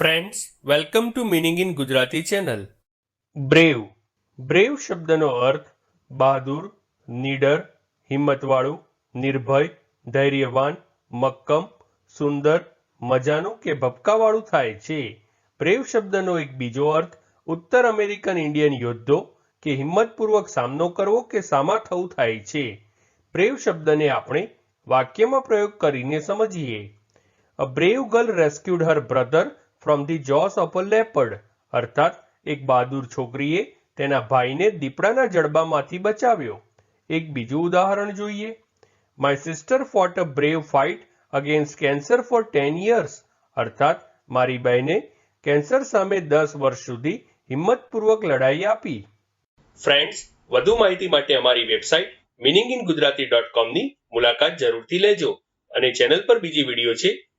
Friends welcome to meaning in Gujarati channel brave brave શબ્દનો અર્થ બહાદુર, નીડર, હિંમતવાળું, નિર્ભય, ધૈર્યવાન, મક્કમ, સુંદર, મજાનું કે ભપકાવાળું થાય છે. બ્રેવ શબ્દનો એક બીજો અર્થ ઉત્તર અમેરિકન ઇન્ડિયન યોદ્ધો કે હિંમતપૂર્વક સામનો કરવો કે સામા થવું થાય છે. બ્રેવ શબ્દને આપણે વાક્યમાં પ્રયોગ કરીને સમજીએ. A brave girl rescued her brother from the jaws of a leopard અર્થાત, એક બહાદુર છોકરીએ તેના ભાઈને દીપડાના જડબામાંથી બચાવ્યો. એક બીજું ઉદાહરણ જોઈએ. My sister fought a brave fight against cancer for ten years અર્થાત, મારી બહેને કેન્સર સામે દસ વર્ષ સુધી હિંમતપૂર્વક લડાઈ આપી. ફ્રેન્ડ્સ વધુ માહિતી માટે અમારી website meaning in Gujarati dot કોમની મુલાકાત જરૂરથી લેજો અને ચેનલ પર બીજી વીડિયો છે